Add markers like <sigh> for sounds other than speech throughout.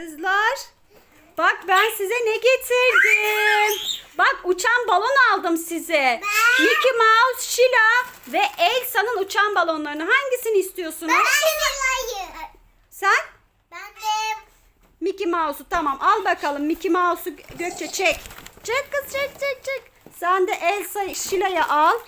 Kızlar bak ben size ne getirdim. Bak uçan balon aldım size. Mickey Mouse, Sheila ve Elsa'nın uçan balonlarını hangisini istiyorsunuz? Hayır. Sen? Ben de Mickey Mouse'u tamam al bakalım Mickey Mouse'u Gö- Gökçe çek. Çek kız çek çek çek. Sen de Elsa Şila'ya al.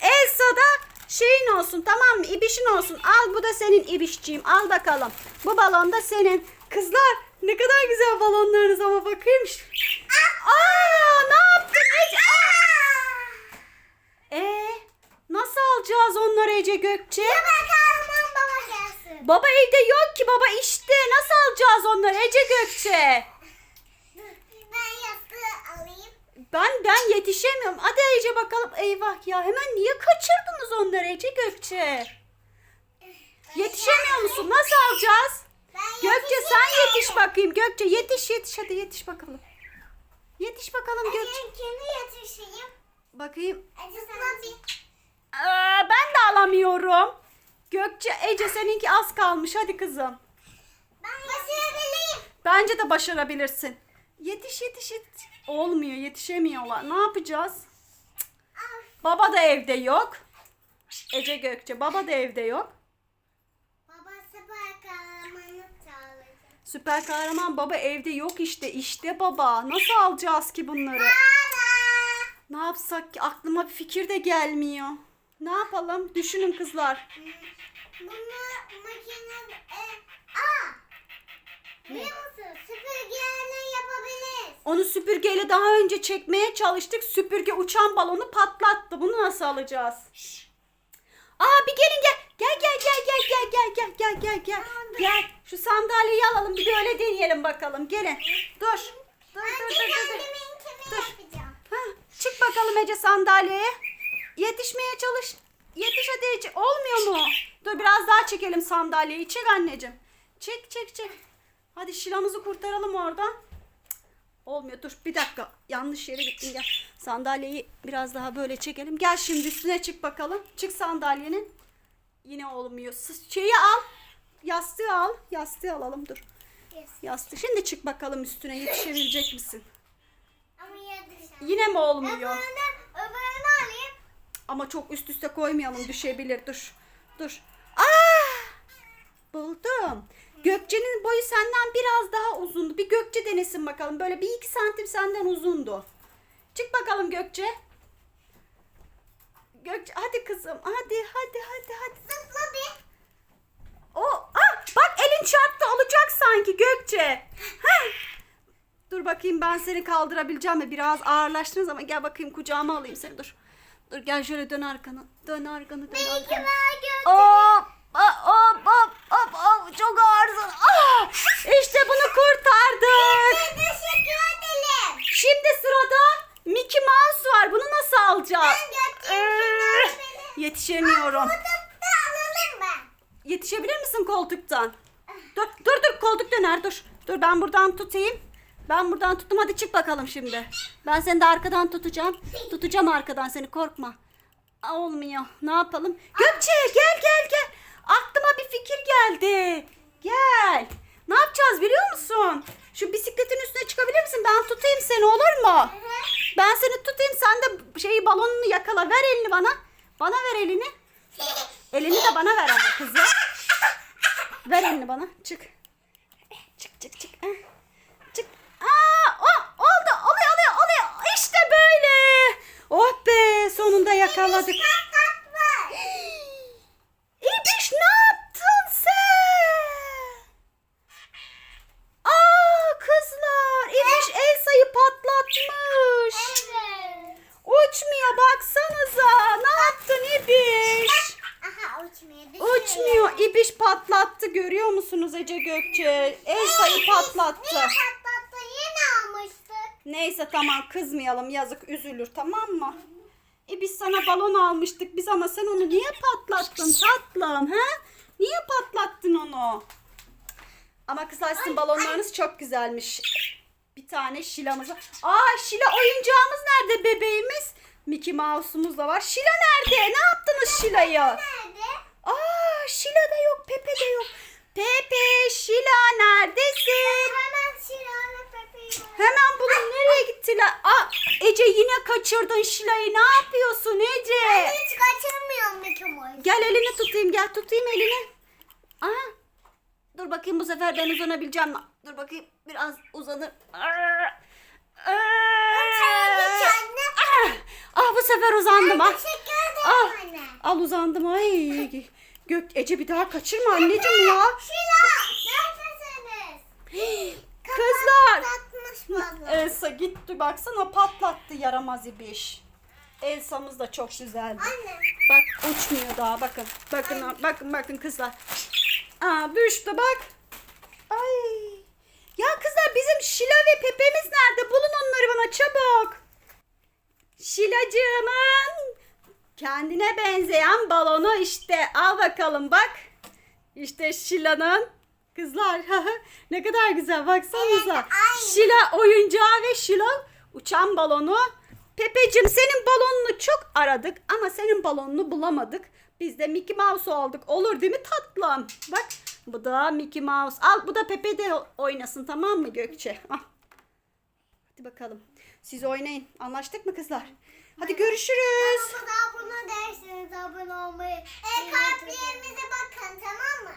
Elsa da şeyin olsun tamam mı? İbişin olsun. Al bu da senin ibişciğim. Al bakalım. Bu balon da senin. Kızlar ne kadar güzel balonlarınız ama bakayım. Aa ne yaptın Ece? Ee, nasıl alacağız onları Ece Gökçe? kahraman baba gelsin. Baba evde yok ki baba işte. Nasıl alacağız onları Ece Gökçe? Ben yastığı alayım. Ben ben yetişemiyorum. Hadi Ece bakalım. Eyvah ya hemen niye kaçırdınız onları Ece Gökçe? Yetişemiyor musun? Nasıl alacağız? Gökçe sen yetiş bakayım. Gökçe yetiş yetiş hadi yetiş bakalım. Yetiş bakalım Gökçe. Ben kendi yetişeyim. Bakayım. Bir. Aa, ben de alamıyorum. Gökçe Ece seninki az kalmış. Hadi kızım. Ben başarabileyim. Bence de başarabilirsin. Yetiş yetiş yetiş. Olmuyor yetişemiyorlar. Ne yapacağız? Baba da evde yok. Ece Gökçe baba da evde yok. Baba süper kahramanı çağıracak. Süper kahraman baba evde yok işte. İşte baba. Nasıl alacağız ki bunları? Ne yapsak ki? Aklıma bir fikir de gelmiyor. Ne yapalım? Düşünün kızlar. Bunu makine... E, aa. Biliyor musun? Süpürgeyle yapabiliriz. Onu süpürgeyle daha önce çekmeye çalıştık. Süpürge uçan balonu patlattı. Bunu nasıl alacağız? Aa bir gelin gel. Gel gel gel gel gel gel gel gel gel gel. Gel. Şu sandalyeyi alalım bir de öyle deneyelim bakalım. Gelin. Dur. Dur dur dur dur. dur. Dur. Ha, çık bakalım Ece sandalyeye. Yetişmeye çalış. Yetiş hadi Ece. Olmuyor mu? Dur biraz daha çekelim sandalyeyi. Çek anneciğim. Çek çek çek. Hadi Şilamızı kurtaralım oradan. Olmuyor dur bir dakika. Yanlış yere gittin gel. Sandalyeyi biraz daha böyle çekelim. Gel şimdi üstüne çık bakalım. Çık sandalyenin. Yine olmuyor. Şeyi al. Yastığı al. Yastığı alalım dur. Yastığı. Şimdi çık bakalım üstüne. Yetişebilecek misin? Ama. Yine mi olmuyor? Öbürünü, öbürünü alayım. Ama çok üst üste koymayalım düşebilir. Dur. Dur. Gökçe'nin boyu senden biraz daha uzundu. Bir Gökçe denesin bakalım. Böyle bir iki santim senden uzundu. Çık bakalım Gökçe. Gökçe hadi kızım. Hadi hadi hadi hadi. Zıpla bir. O, ah, bak elin çarptı olacak sanki Gökçe. Heh. Dur bakayım ben seni kaldırabileceğim mi? Biraz ağırlaştınız ama gel bakayım kucağıma alayım seni dur. Dur gel şöyle dön arkanı. Dön arkanı dön arkanı. ben gördüm. Hop hop hop hop hop çok ağırsın. Ah, işte bunu kurtardık. Teşekkür ederim. Şimdi sırada Mickey Mouse var. Bunu nasıl alacağız? Ben Ee, Gökçe'nin yetişemiyorum. Koltukta alalım ben. Yetişebilir misin koltuktan? Dur dur dur koltuk döner dur. Dur ben buradan tutayım. Ben buradan tuttum hadi çık bakalım şimdi. Ben seni de arkadan tutacağım. Tutacağım arkadan seni korkma. Olmuyor. Ne yapalım? Gökçe gel gel gel. Aklıma bir fikir geldi. Gel. Ne yapacağız biliyor musun? Şu bisikletin üstüne çıkabilir misin? Ben tutayım seni olur mu? Ben seni tutayım sen de şeyi balonunu yakala. Ver elini bana. Bana ver elini. Elini de bana ver ama kızım. Ver elini bana. Çık. Çık çık çık. Ah. Çık. Aa, o, oldu. Oluyor oluyor oluyor. İşte böyle. Oh be sonunda yakaladık. Patlatma. İbiş ne yaptın sen? Aa kızlar. İbiş Elsa'yı patlatmış. Evet. Uçmuyor baksanıza. Ne yaptın İbiş? Aha uçmuyor. düşüyor. Uçmuyor. İbiş patlattı. Görüyor musunuz Ece Gökçe? Elsa'yı patlattı. Niye patlattı? Yine almıştık. Neyse tamam kızmayalım. Yazık üzülür tamam mı? E biz sana balon almıştık biz ama sen onu niye patlattın tatlım ha? Niye patlattın onu? Ama kızlar sizin balonlarınız çok güzelmiş. Bir tane Şila'mız var. Aa Şila oyuncağımız nerede bebeğimiz? Mickey Mouse'umuz da var. Şila nerede? Ne yaptınız Şila'yı? Nerede? Aa Şila da yok, Pepe de yok. Pepe, Şila neredesin? Hemen Şila'yla Pepe'yi Hemen bulun nereye gittiler? Aa, Ece yine kaçırdın Şila'yı. Ne yapıyorsun Ece? Ben hiç kaçırmıyorum Mickey Gel elini tutayım gel tutayım elini. Aha. Dur bakayım bu sefer ben uzanabileceğim mi? Dur bakayım biraz uzanır. Ah, ah bu sefer uzandım. Ah. Teşekkür ederim ah, anne. Al uzandım. Ay. Gök Ece bir daha kaçırma anneciğim ya. Şila neredesiniz? <gasps> Kızlar. Elsa gitti baksana patlattı yaramaz ibiş. Elsa'mız da çok güzeldi. Anne. Bak uçmuyor daha bakın. Bakın bakın bakın kızlar. Aa düştü bak. Ay. Ya kızlar bizim Şila ve Pepe'miz nerede? Bulun onları bana çabuk. Şilacığımın kendine benzeyen balonu işte. Al bakalım bak. İşte Şila'nın kızlar <laughs> ne kadar güzel baksanıza. Evet. Şila oyuncağı ve Şila uçan balonu. Pepecim senin balonunu çok aradık ama senin balonunu bulamadık. Biz de Mickey Mouse olduk. Olur değil mi tatlım? Bak bu da Mickey Mouse. Al bu da Pepe de oynasın tamam mı Gökçe? Al. Hadi bakalım. Siz oynayın. Anlaştık mı kızlar? Hadi görüşürüz. Kanalımıza abone derseniz abone olmayı. E, kalplerimize bakın tamam mı?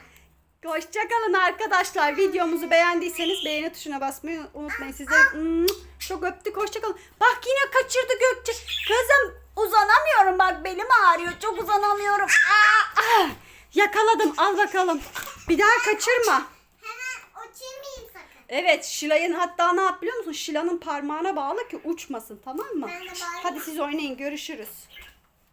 Hoşçakalın arkadaşlar. Videomuzu beğendiyseniz beğeni tuşuna basmayı unutmayın. Size mm, çok öptük. Hoşçakalın. Bak yine kaçırdı Gökçe. Kızım uzanamıyorum bak belim ağrıyor. Çok uzanamıyorum. Aa, ah. Yakaladım. Al bakalım. Bir daha kaçırma. Evet Şilay'ın hatta ne yap biliyor musun? Şila'nın parmağına bağlı ki uçmasın tamam mı? Ben de bağlayayım. Hadi siz oynayın görüşürüz.